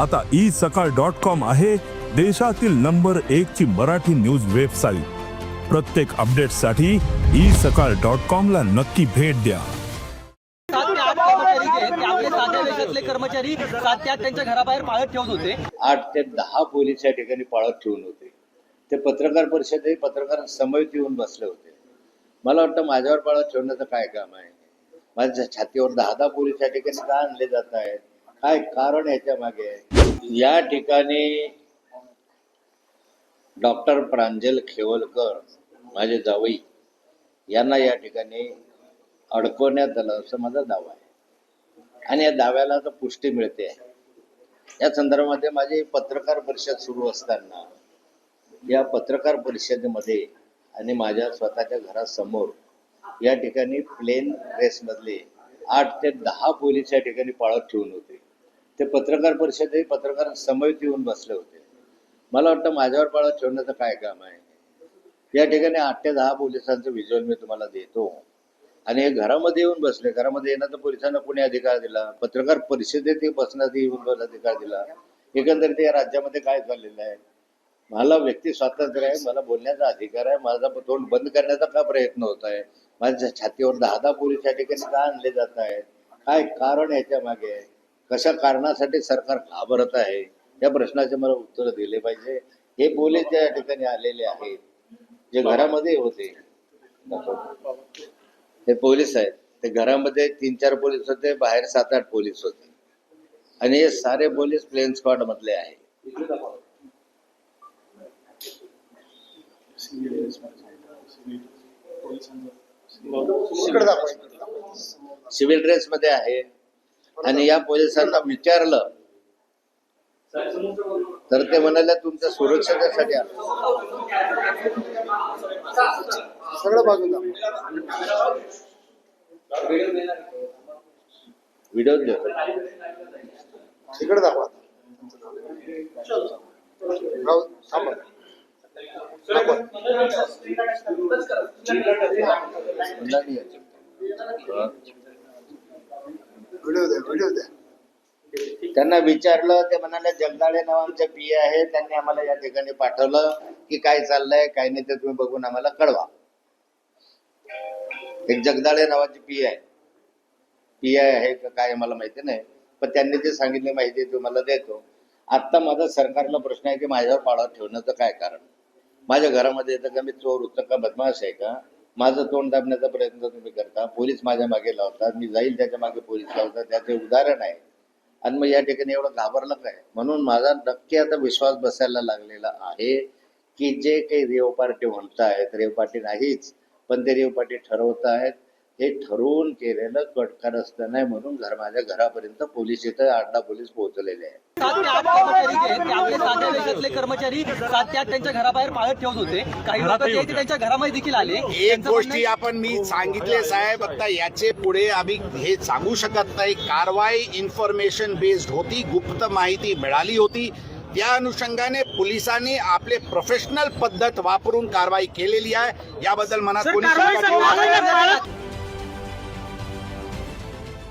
आता ई सकाळ dot com आहे देशातील नंबर एक ची मराठी न्यूज वेबसाईट. प्रत्येक अपडेटसाठी ई सकाळ डॉट कॉम ला नक्की भेट द्या. कर्मचारी सात ते आठ त्यांच्या घराबाहेर पाळत ठेवत होते आठ ते दहा पोलीस या ठिकाणी पाळत ठेवून होते. ते पत्रकार परिषदेत पत्रकार समवेत येऊन बसले होते. मला वाटतं माझ्यावर पाळत ठेवण्याचं काय काम आहे? माझ्या छातीवर दहा दहा पोलीस या ठिकाणी का आणले जात आहेत? काय कारण याच्या मागे आहे? या ठिकाणी डॉक्टर प्रांजल खेवलकर माझे जावई यांना या ठिकाणी अडकवण्यात आलं असं माझा दावा आहे. आणि या दाव्याला आता पुष्टी मिळते. या संदर्भामध्ये माझी पत्रकार परिषद सुरू असताना या पत्रकार परिषदेमध्ये आणि माझ्या स्वतःच्या घरासमोर या ठिकाणी प्लेन ड्रेसमधले आठ ते दहा पोलीस या ठिकाणी पाळत ठेवून होते. ते पत्रकार परिषदेत पत्रकार समवेत येऊन बसले होते. मला वाटतं माझ्यावर पाळत ठेवण्याचं काय काम आहे? या ठिकाणी आठ ते दहा पोलिसांचं व्हिज्युअल मी तुम्हाला देतो. आणि हे घरामध्ये येऊन बसले. घरामध्ये येण्याचा पोलिसांना कोणी अधिकार दिला? पत्रकार परिषदेत बसण्यात येऊन अधिकार दिला? एकंदरीत या राज्यामध्ये काय चाललेलं आहे? मला व्यक्ती स्वातंत्र्य आहे मला बोलण्याचा अधिकार आहे माझा तोंड बंद करण्याचा का प्रयत्न होत आहे? माझ्या छातीवर दहा दहा पोलीस या ठिकाणी का आणले जात आहेत? काय कारण याच्या मागे? आहे कशा कारणासाठी सरकार घाबरत आहे या प्रश्नाचे मला उत्तर दिले पाहिजे. हे पोलीस ज्या ठिकाणी आलेले आहेत जे घरामध्ये होते हे पोलीस आहेत. ते घरामध्ये तीन चार पोलीस होते बाहेर सात आठ पोलीस होते. आणि हे सारे पोलीस प्लेन स्क्वॉड मधले आहे सिव्हिल ड्रेस मध्ये आहे. आणि या पोलिसांना विचारलं. तर ते म्हणाले तुमच्या सुरक्षतेसाठी आलो. सगळं बाजूला व्हिडिओ देतो इकडे दाखवा. थांबा. थांबा. व्हिडिओ द्या व्हिडिओ द्या त्यांना विचारलं ते म्हणाले जगदाळे नाव नावांचे पी आहे त्यांनी आम्हाला या ठिकाणी पाठवलं की काय चाललंय काय नाही ते तुम्ही बघून आम्हाला कळवा. एक जगदाळे नावाची पी आहे. पी आय आहे का काय मला माहिती नाही पण त्यांनी जे सांगितली माहिती तुम्हाला देतो. आता माझा सरकारला प्रश्न आहे की माझ्यावर पाळत ठेवण्याचं काय कारण? माझ्या घरामध्ये येतं का मी चोर होतं का बदमाश आहे का? माझं तोंड दाबण्याचा प्रयत्न तुम्ही करता. पोलीस माझ्या मागे लावतात. मी जाईल त्याच्यामागे पोलीस लावतात. त्याचे उदाहरण आहे. आणि मग या ठिकाणी एवढं घाबरलं काय म्हणून माझा नक्की आता विश्वास बसायला लागलेला आहे की जे काही रेव पार्टी म्हणतायत रेव पार्टी नाहीच पण ते रेव पार्टी ठरवत आहेत हे ठरवून केलेलं कटकार असतं नाही म्हणून घर माझ्या घरापर्यंत पोलीस इथं आडा पोलीस पोहोचलेले आठ कर्मचारी सात आठ त्यांच्या घराबाहेर पाळत ठेवत होते. काही लोक ते त्यांच्या घरामध्ये देखील आले. एक गोष्टी आहे- आपण मी सांगितले साहेब. आता याचे पुढे आम्ही हे सांगू शकत नाही. कारवाई इन्फॉर्मेशन बेस्ड होती गुप्त माहिती मिळाली होती. त्या अनुषंगाने पोलिसांनी आपले प्रोफेशनल पद्धत वापरून कारवाई केलेली आहे. याबद्दल मनात कोणी.